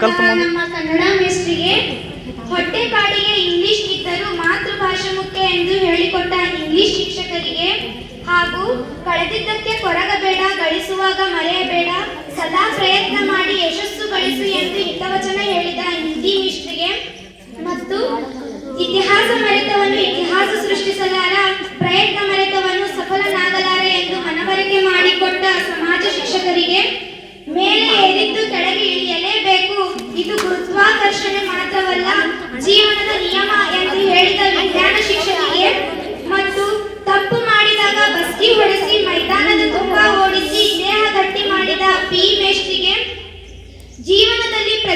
ಕಲ್ತು ನಮ್ಮ ಕನ್ನಡ ಮೇಸ್ಟ್ರಿಗೆ ಹೊಟ್ಟೆಪಾಡಿಗೆ ಇಂಗ್ಲಿಷ್ ಇದ್ದರೂ ಮಾತೃಭಾಷೆ ಮುಖ್ಯ ಎಂದು ಹೇಳಿಕೊಟ್ಟ ಇಂಗ್ಲಿಷ್ ಶಿಕ್ಷಕರಿಗೆ ಹಾಗೂ ಕಳೆದಿದ್ದಕ್ಕೆ ಕೊರಗಬೇಡ ಗಳಿಸುವಾಗ ಮರೆಯಬೇಡ ಸದಾ ಪ್ರಯತ್ನ ಮಾಡಿ ಯಶಸ್ಸು ಗಳಿಸು ಎಂದು ಹಿತವಚನ ಹೇಳಿದ ಹಿಂದಿ ಮಿಸ್ಟ್ರಿಗೆ ಮತ್ತು ಇತಿಹಾಸ ಮರೆತವನ್ನು ಇತಿಹಾಸ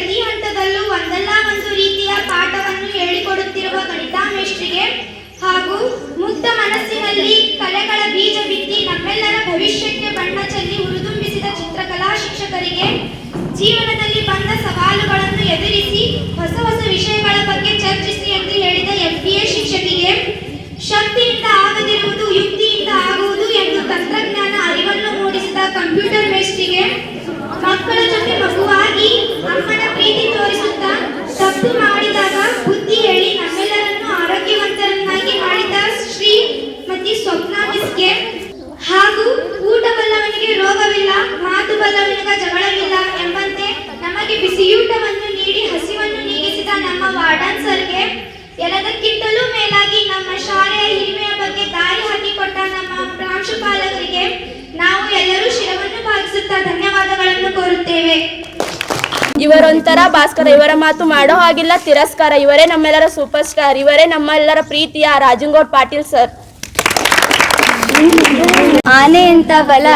ಪ್ರತಿ ಹಂತದಲ್ಲೂ ಒಂದಲ್ಲ ಒಂದು ರೀತಿಯ ಪಾಠವನ್ನು ಹೇಳಿಕೊಡುತ್ತಿರುವ ಗಣಿತ ಮೇಷ್ಟ್ರಿಗೆ ಹಾಗೂ ಮುಕ್ತ ಮನಸ್ಸಿನಲ್ಲಿ ಕಲೆಗಳ ಬೀಜ ಬಿತ್ತಿ ನಮ್ಮೆಲ್ಲರ ಭವಿಷ್ಯಕ್ಕೆ ಬಣ್ಣ ಚೆಲ್ಲಿ ಹುರಿದುಂಬಿಸಿದ ಚಿತ್ರಕಲಾ ಶಿಕ್ಷಕರಿಗೆ ಜೀವನದಲ್ಲಿ ಬಂದ ಸವಾಲುಗಳನ್ನು ಎದುರಿಸಿ ಹೊಸ ಹೊಸ ವಿಷಯಗಳ ಬಗ್ಗೆ ಚರ್ಚಿಸಿ ಎಂದು ಹೇಳಿದ ಎಫ್ಬಿಎ ಶಿಕ್ಷಕಿಗೆ, ಶಕ್ತಿಯಿಂದ ಆಗದಿರುವುದು, ಯುಕ್ತಿಯಿಂದ ಆಗುವುದು ಎಂದು ತಂತ್ರಜ್ಞಾನ ಅರಿವನ್ನು ಮೂಡಿಸಿದ ಕಂಪ್ಯೂಟರ್ ಮೇಷ್ಟ್ರಿಗೆ ಕೋರುತ್ತೇವೆ ಇವರೊಂಥರ ಭಾಸ್ಕರ ಇವರ ಮಾತು ಮಾಡೋ ಹಾಗಿಲ್ಲ. ತಿರಸ್ಕಾರ ಇವರೇ ನಮ್ಮೆಲ್ಲರ ಸೂಪರ್ ಸ್ಟಾರ್ ಇವರೇ ನಮ್ಮೆಲ್ಲರ ಪ್ರೀತಿಯ ರಾಜಂಗೌಡ್ ಪಾಟೀಲ್ ಸರ್ ಆನೆಯಂತ ಬಲ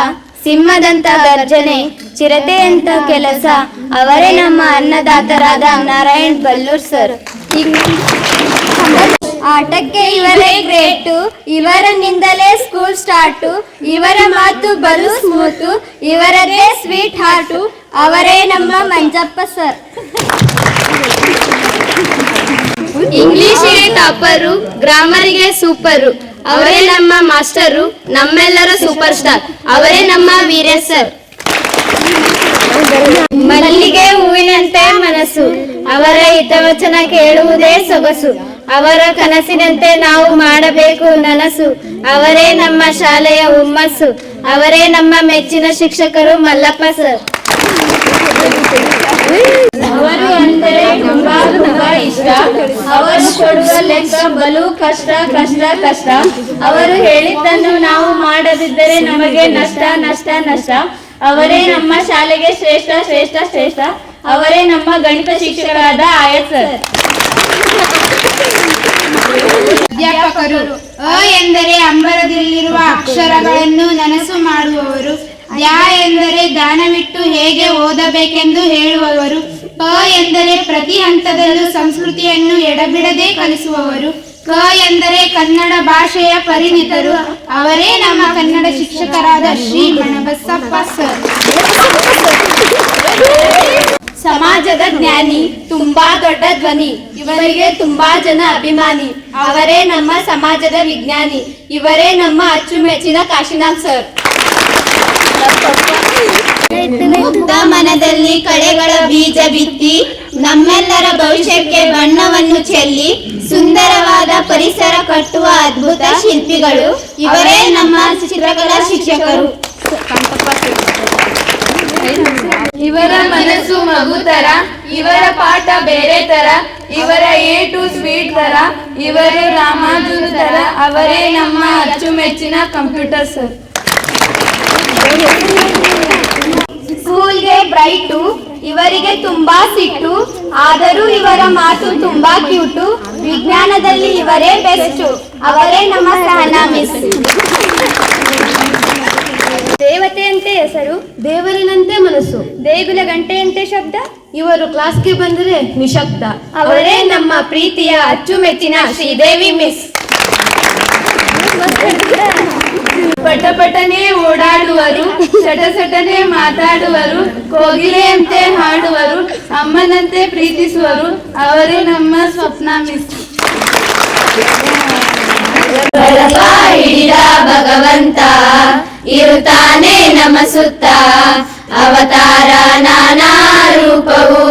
ಸಿಂಹದಂತ ಗರ್ಜನೆ ಚಿರತೆಯಂತ ಕೆಲಸ ಅವರೇ ನಮ್ಮ ಅನ್ನದಾತರಾದ ನಾರಾಯಣ್ ಬಲ್ಲೂರ್ ಸರ್ ಆಟಕ್ಕೆ ಇವರೇ ಗ್ರೇಟು ಇವರನ್ನಿಂದಲೇ ಸ್ಕೂಲ್ ಸ್ಟಾರ್ಟು ಇವರ ಮಾತು ಬಲು ಸ್ಮೂತು ಇವರದೇ ಸ್ವೀಟ್ ಹಾರ್ಟು ಅವರೇ ನಮ್ಮ ಮಂಜಪ್ಪ ಸರ್ ಇಂಗ್ಲಿಷಿಗೆ ಟಾಪರು ಗ್ರಾಮರಿಗೆ ಸೂಪರು ಅವರೇ ನಮ್ಮ ಮಾಸ್ಟರು ನಮ್ಮೆಲ್ಲರ ಸೂಪರ್ ಸ್ಟಾರ್ ಅವರೇ ನಮ್ಮ ವೀರ್ಯ ಸರ್ ಮಲ್ಲಿಗೆ ಹೂವಿನಂತೆ ಮನಸ್ಸು, ಅವರ ಹಿತವಚನ ಕೇಳುವುದೇ ಸೊಗಸು. ಅವರ ಕನಸಿನಂತೆ ನಾವು ಮಾಡಬೇಕು ನನಸು. ಅವರೇ ನಮ್ಮ ಶಾಲೆಯ ಹುಮ್ಮಸ್ಸು. ಅವರೇ ನಮ್ಮ ಮೆಚ್ಚಿನ ಶಿಕ್ಷಕರು ಮಲ್ಲಪ್ಪ ಸರ್ ಅವರು ಅಂದರೆ ತುಂಬಾ ತುಂಬಾ ಇಷ್ಟ ಅವರು ಕೊಡುವ ಲೆಕ್ಕ, ಬಲು, ಕಷ್ಟ ಕಷ್ಟ ಕಷ್ಟ. ಅವರು ಹೇಳಿದ್ದನ್ನು ನಾವು ಮಾಡದಿದ್ದರೆ ನಮಗೆ ನಷ್ಟ ನಷ್ಟ ನಷ್ಟ. ಅವರೇ ನಮ್ಮ ಶಾಲೆಗೆ ಶ್ರೇಷ್ಠ ಶ್ರೇಷ್ಠ ಶ್ರೇಷ್ಠ. ಅವರೇ ನಮ್ಮ ಗಣಿತ ಶಿಕ್ಷಕರಾದ ಆಯತ್ ಸರ್. ಅಧ್ಯಾಪಕರು ಅ ಎಂದರೆ ಅಂಬರದಲ್ಲಿರುವ ಅಕ್ಷರಗಳನ್ನು ನನಸು ಮಾಡುವವರು ಯಾ ಎಂದರೆ ದಾನವಿಟ್ಟು ಹೇಗೆ ಓದಬೇಕೆಂದು ಹೇಳುವವರು ಪ ಎಂದರೆ ಪ್ರತಿ ಹಂತದಲ್ಲೂ ಸಂಸ್ಕೃತಿಯನ್ನು ಎಡಬಿಡದೆ ಕಲಿಸುವವರು. ಕ ಎಂದರೆ ಕನ್ನಡ ಭಾಷೆಯ ಪರಿಣಿತರು. ಅವರೇ ನಮ್ಮ ಕನ್ನಡ ಶಿಕ್ಷಕರಾದ ಶ್ರೀ ಮಣಬಸಪ್ಪ ಸರ್. ಸಮಾಜದ ಜ್ಞಾನಿ, ತುಂಬಾ ದೊಡ್ಡ ಧ್ವನಿ. ಇವರಿಗೆ ತುಂಬಾ ಜನ ಅಭಿಮಾನಿ. ಅವರೇ ನಮ್ಮ ಸಮಾಜದ ವಿಜ್ಞಾನಿ. ಇವರೇ ನಮ್ಮ ಅಚ್ಚುಮೆಚ್ಚಿನ ಕಾಶಿನಾಥ್ ಸರ್. ಮನದಲ್ಲಿ ಕಳೆಗಳ ಬೀಜ ಬಿತ್ತಿ ನಮ್ಮೆಲ್ಲರ ಭವಿಷ್ಯಕ್ಕೆ ಬಣ್ಣವನ್ನು ಚೆಲ್ಲಿ ಸುಂದರವಾದ ಪರಿಸರ ಕಟ್ಟುವ ಅದ್ಭುತ ಶಿಲ್ಪಿಗಳು ಇವರೇ ನಮ್ಮ ಚಿತ್ರಕಲಾ ಶಿಕ್ಷಕರು. ಇವರ ಮನಸ್ಸು ಮಗು ತರ ಇವರ ಪಾಠ ಬೇರೆ ತರ, ಇವರ ಎ ಟು ಸ್ವೀಟ್ ತರ, ಇವರು ರಾಮಾನುಜರು ತರ, ಅವರೇ ನಮ್ಮ ಅಚ್ಚುಮೆಚ್ಚಿನ ಕಂಪ್ಯೂಟರ್ ಸರ್. ಸ್ಕೂಲ್ಗೆ ಬ್ರೈಟು ಇವರಿಗೆ ತುಂಬಾ ಸಿಟ್ಟು ಆದರೂ ಇವರ ಮಾತು ತುಂಬಾ ಕ್ಯೂಟು ವಿಜ್ಞಾನದಲ್ಲಿ ಇವರೇ ಬೆಸ್ಟು. ಅವರೇ ನಮ್ಮ ಸಹನಾ ಮಿಸ್. ದೇವತೆಯಂತೆ ಹೆಸರು ದೇವರಿನಂತೆ ಮನಸ್ಸು ದೇಗುಲ ಗಂಟೆಯಂತೆ ಶಬ್ದ. ಇವರು ಕ್ಲಾಸ್ಗೆ ಬಂದರೆ ನಿಶಬ್ದ. ಅವರೇ ನಮ್ಮ ಪ್ರೀತಿಯ ಅಚ್ಚುಮೆಚ್ಚಿನ ಶ್ರೀದೇವಿ ಮಿಸ್. ಪಟ ಪಟನೆ ಓಡಾಡುವರು ಶಟಸಟನೆ ಮಾತಾಡುವರು, ಕೋಗಿಲೆಯಂತೆ ಹಾಡುವರು, ಅಮ್ಮನಂತೆ ಪ್ರೀತಿಸುವರು, ಅವರೇ ನಮ್ಮ ಸ್ವಪ್ನ ಮಿಸ್. ಹಿಡಿದ ಭಗವಂತ, ಇರುತ್ತಾನೆ ನಮ್ಮ ಸುತ್ತ, ಅವತಾರ ನಾನಾ ರೂಪವು.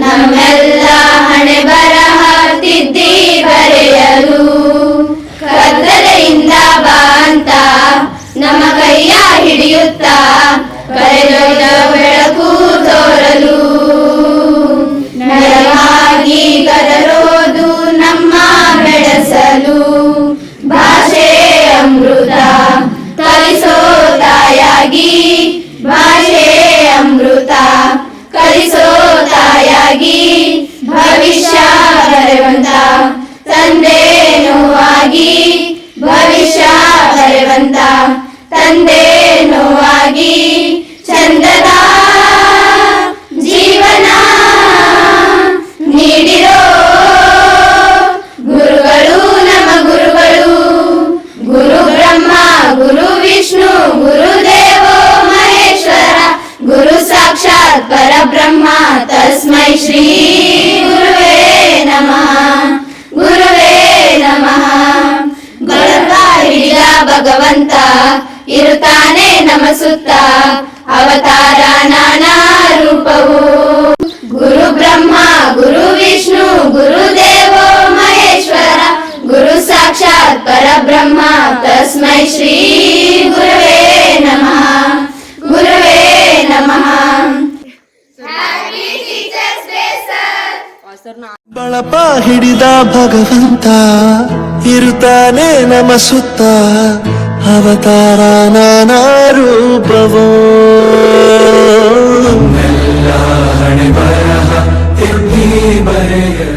ನಮ್ಮೆಲ್ಲ ಹಣೆ ಬರ ಕರೆದೊಯ್ದ ಬೆಳಕು ತೋರಲು ತಾನೆ ನಮಸುತ್ತ ಅವತಾರ ನಾನಾ ರೂಪವು. ಗುರು ಬ್ರಹ್ಮ, ಗುರು ವಿಷ್ಣು, ಗುರು ದೇವೋ ಮಹೇಶ್ವರ. ಗುರು ಸಾಕ್ಷಾತ್ ಪರಬ್ರಹ್ಮ, ತಸ್ಮೈ ಶ್ರೀ ಗುರುವೇ ನಮಃ. ಗುರುವೇ ನಮಃ. ಬಳಪ ಹಿಡಿದ ಭಗವಂತ, ಇರುತ್ತಾನೆ ನಮಸುತ್ತ അവതാരാനാരൂപവോ? ബരഹ